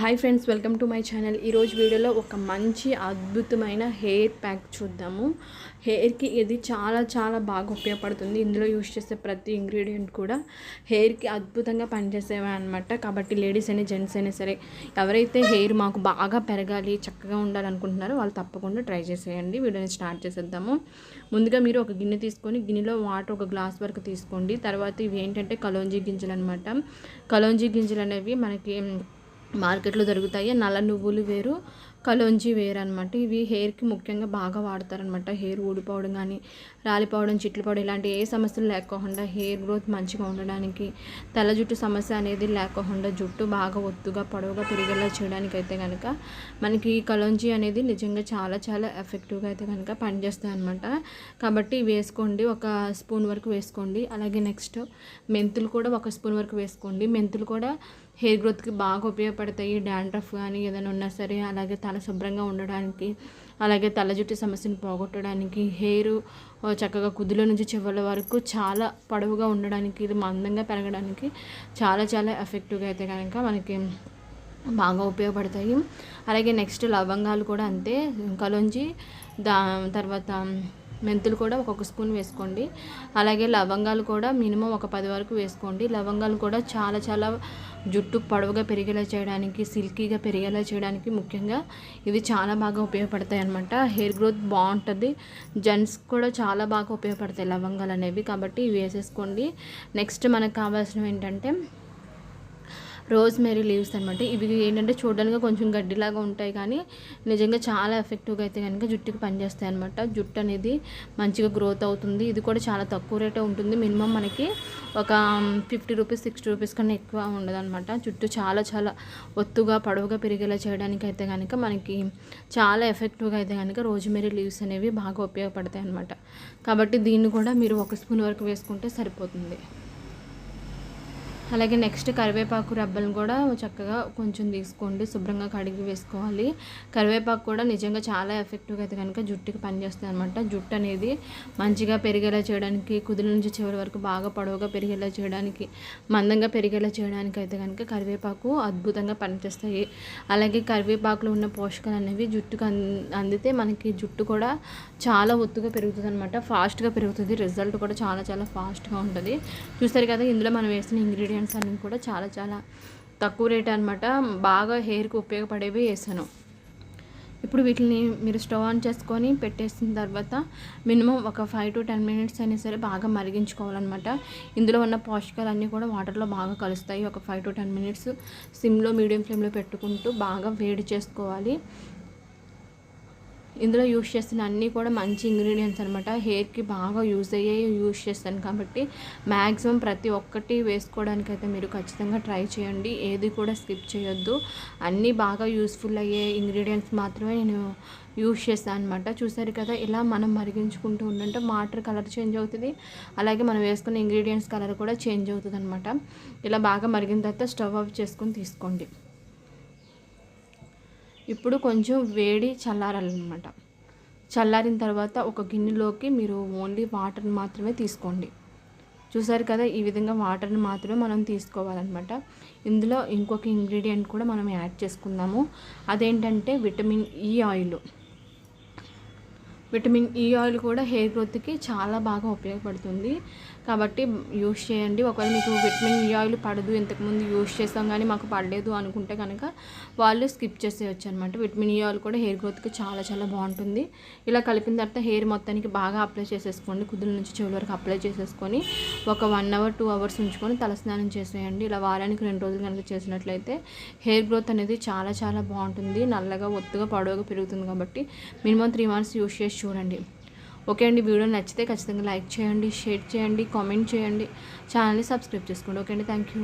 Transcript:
Hi friends welcome to my channel ఈరోజు వీడియోలో ఒక మంచి అద్భుతమైన హెయిర్ ప్యాక్ చూద్దాము. హెయిర్కి ఇది చాలా చాలా బాగా ఉపయోగపడుతుంది. ఇందులో యూస్ చేసే ప్రతి ఇంగ్రీడియంట్ కూడా హెయిర్కి అద్భుతంగా పనిచేసేవే అనమాట కాబట్టి లేడీస్ అయినా జెంట్స్ అయినా సరే ఎవరైతే హెయిర్ మాకు బాగా పెరగాలి చక్కగా ఉండాలనుకుంటున్నారో వాళ్ళు తప్పకుండా ట్రై చేసేయండి. వీడియోని స్టార్ట్ చేసేద్దాము. ముందుగా మీరు ఒక గిన్నె తీసుకొని గిన్నెలో వాటర్ ఒక గ్లాస్ వరకు తీసుకోండి. తర్వాత ఇవి ఏంటంటే కలోంజీ గింజలు అనమాట కలోంజీ గింజలు అనేవి మనకి మార్కెట్లో దొరుకుతాయి. నల్ల నువ్వులు వేరు కలోంజీ వేర్ అనమాట ఇవి హెయిర్కి ముఖ్యంగా బాగా వాడతారనమాట హెయిర్ ఊడిపోవడం కానీ రాలిపోవడం చిట్లు పోవడం ఇలాంటి ఏ సమస్యలు లేకోకుండా హెయిర్ గ్రోత్ మంచిగా ఉండడానికి తల జుట్టు సమస్య అనేది లేకోకుండా జుట్టు బాగా ఒత్తుగా పొడవుగా పెరిగేలా చేయడానికి అయితే కనుక మనకి ఈ కలోంజీ అనేది నిజంగా చాలా చాలా ఎఫెక్టివ్గా అయితే కనుక పనిచేస్తాయి అనమాట కాబట్టి వేసుకోండి ఒక స్పూన్ వరకు వేసుకోండి. అలాగే నెక్స్ట్ మెంతులు కూడా ఒక స్పూన్ వరకు వేసుకోండి. మెంతులు కూడా హెయిర్ గ్రోత్కి బాగా ఉపయోగపడతాయి. డాండ్రఫ్ కానీ ఏదైనా ఉన్నా సరే అలాగే తల శుభ్రంగా ఉండడానికి అలాగే తల జుట్టు సమస్యను పోగొట్టడానికి హెయిర్ చక్కగా కుదుల నుంచి చివరి వరకు చాలా పొడవుగా ఉండడానికి ఇది మందంగా పెరగడానికి చాలా చాలా ఎఫెక్టివ్గా అయితే కనుక మనకి బాగా ఉపయోగపడతాయి. అలాగే నెక్స్ట్ లవంగాలు కూడా అంతే. కలోంజి దా తర్వాత మెంతులు కూడా ఒక్కొక్క స్పూన్ వేసుకోండి. అలాగే లవంగాలు కూడా మినిమం ఒక పది వరకు వేసుకోండి. లవంగాలు కూడా చాలా చాలా జుట్టు పొడవుగా పెరిగేలా చేయడానికి సిల్కీగా పెరిగేలా చేయడానికి ముఖ్యంగా ఇవి చాలా బాగా ఉపయోగపడతాయి అనమాట హెయిర్ గ్రోత్ బాగుంటుంది. జెంట్స్ కూడా చాలా బాగా ఉపయోగపడతాయి లవంగాలు అనేవి. కాబట్టి ఇవి వేసేసుకోండి. నెక్స్ట్ మనకు కావాల్సినవి ఏంటంటే రోజ్ మేరీ లీవ్స్ అనమాట ఇవి ఏంటంటే చూడడానికి కొంచెం గడ్డిలాగా ఉంటాయి కానీ నిజంగా చాలా ఎఫెక్టివ్గా అయితే కనుక జుట్టుకి పనిచేస్తాయి అనమాట జుట్టు అనేది మంచిగా గ్రోత్ అవుతుంది. ఇది కూడా చాలా తక్కువ రేటే ఉంటుంది. మినిమం మనకి ఒక ఫిఫ్టీ రూపీస్ సిక్స్టీ రూపీస్ కన్నా ఎక్కువ ఉండదన్నమాట జుట్టు చాలా చాలా ఒత్తుగా పొడవుగా పెరిగేలా చేయడానికి అయితే కనుక మనకి చాలా ఎఫెక్టివ్గా అయితే కనుక రోజ్మెరీ లీవ్స్ అనేవి బాగా ఉపయోగపడతాయి అనమాట కాబట్టి దీన్ని కూడా మీరు ఒక స్పూన్ వరకు వేసుకుంటే సరిపోతుంది. అలాగే నెక్స్ట్ కరివేపాకు రెబ్బలను కూడా చక్కగా కొంచెం తీసుకోండి శుభ్రంగా కడిగి వేసుకోవాలి. కరివేపాకు కూడా నిజంగా చాలా ఎఫెక్టివ్గా అయితే కనుక జుట్టుకి పనిచేస్తుంది అనమాట జుట్టు అనేది మంచిగా పెరిగేలా చేయడానికి కుదుల నుంచి చివరి వరకు బాగా పొడవుగా పెరిగేలా చేయడానికి మందంగా పెరిగేలా చేయడానికి అయితే కనుక కరివేపాకు అద్భుతంగా పనిచేస్తాయి. అలాగే కరివేపాకులో ఉన్న పోషకాలు అనేవి జుట్టుకు అందితే మనకి జుట్టు కూడా చాలా ఒత్తుగా పెరుగుతుంది అనమాట ఫాస్ట్గా పెరుగుతుంది. రిజల్ట్ కూడా చాలా చాలా ఫాస్ట్గా ఉంటుంది. చూస్తారు కదా ఇందులో మనం వేసిన ఇంగ్రీడియంట్స్ ఇంగ్రీడియంట్స్ అన్నీ కూడా చాలా చాలా తక్కువ రేట్ అనమాట బాగా హెయిర్కి ఉపయోగపడేవి వేసాను. ఇప్పుడు వీటిని మీరు స్టవ్ ఆన్ చేసుకొని పెట్టేసిన తర్వాత మినిమం ఒక ఫైవ్ టు టెన్ మినిట్స్ అయినా సరే బాగా మరిగించుకోవాలన్నమాట. ఇందులో ఉన్న పోషకాలన్నీ కూడా వాటర్లో బాగా కలుస్తాయి. ఒక ఫైవ్ టు టెన్ మినిట్స్ సిమ్లో మీడియం ఫ్లేమ్లో పెట్టుకుంటూ బాగా వేడి చేసుకోవాలి. ఇందులో యూస్ చేస్తున్న అన్నీ కూడా మంచి ఇంగ్రీడియంట్స్ అనమాట హెయిర్కి బాగా యూజ్ అయ్యే యూస్ చేస్తాను కాబట్టి మ్యాక్సిమం ప్రతి ఒక్కటి వేసుకోవడానికి అయితే మీరు ఖచ్చితంగా ట్రై చేయండి. ఏది కూడా స్కిప్ చేయొద్దు. అన్నీ బాగా యూస్ఫుల్ అయ్యే ఇంగ్రీడియంట్స్ మాత్రమే నేను యూస్ చేస్తాను అనమాట చూసారు కదా ఇలా మనం మరిగించుకుంటూ ఉండంటే వాటర్ కలర్ చేంజ్ అవుతుంది. అలాగే మనం వేసుకున్న ఇంగ్రీడియంట్స్ కలర్ కూడా చేంజ్ అవుతుంది అనమాట ఇలా బాగా మరిగిన తర్వాత స్టవ్ ఆఫ్ చేసుకొని తీసుకోండి. ఇప్పుడు కొంచెం వేడి చల్లారాలన్నమాట. చల్లారిన తర్వాత ఒక గిన్నెలోకి మీరు ఓన్లీ వాటర్ని మాత్రమే తీసుకోండి. చూసారు కదా ఈ విధంగా వాటర్ని మాత్రమే మనం తీసుకోవాలన్నమాట. ఇందులో ఇంకొక ఇంగ్రీడియంట్ కూడా మనం యాడ్ చేసుకుందాము. అదేంటంటే vitamin E oil. Vitamin E oil కూడా హెయిర్ గ్రోత్కి చాలా బాగా ఉపయోగపడుతుంది. కాబట్టి యూస్ చేయండి. ఒకవేళ మీకు విటమిన్ ఈ ఆయిల్ పడదు ఇంతకుముందు యూస్ చేస్తాం కానీ మాకు పడలేదు అనుకుంటే కనుక వాళ్ళు స్కిప్ చేసేయచ్చు అనమాట విటమిన్ ఈ ఆయిల్ కూడా హెయిర్ గ్రోత్కి చాలా చాలా బాగుంటుంది. ఇలా కలిపిన తర్వాత హెయిర్ మొత్తానికి బాగా అప్లై చేసేసుకోండి. కుదుల నుంచి చెవుల వరకు అప్లై చేసేసుకొని ఒక వన్ అవర్ టూ అవర్స్ ఉంచుకొని తలస్నానం చేసేయండి. ఇలా వారానికి రెండు రోజులు కనుక చేసినట్లయితే హెయిర్ గ్రోత్ అనేది చాలా చాలా బాగుంటుంది. నల్లగా ఒత్తుగా పొడవుగా పెరుగుతుంది కాబట్టి మినిమం త్రీ మంత్స్ యూస్ చేసి చూడండి. ఓకే అండి వీడియో నచ్చితే ఖచ్చితంగా లైక్ చేయండి షేర్ చేయండి కామెంట్ చేయండి. ఛానల్ని సబ్స్క్రైబ్ చేసుకోండి. ఓకే అండి థ్యాంక్ యూ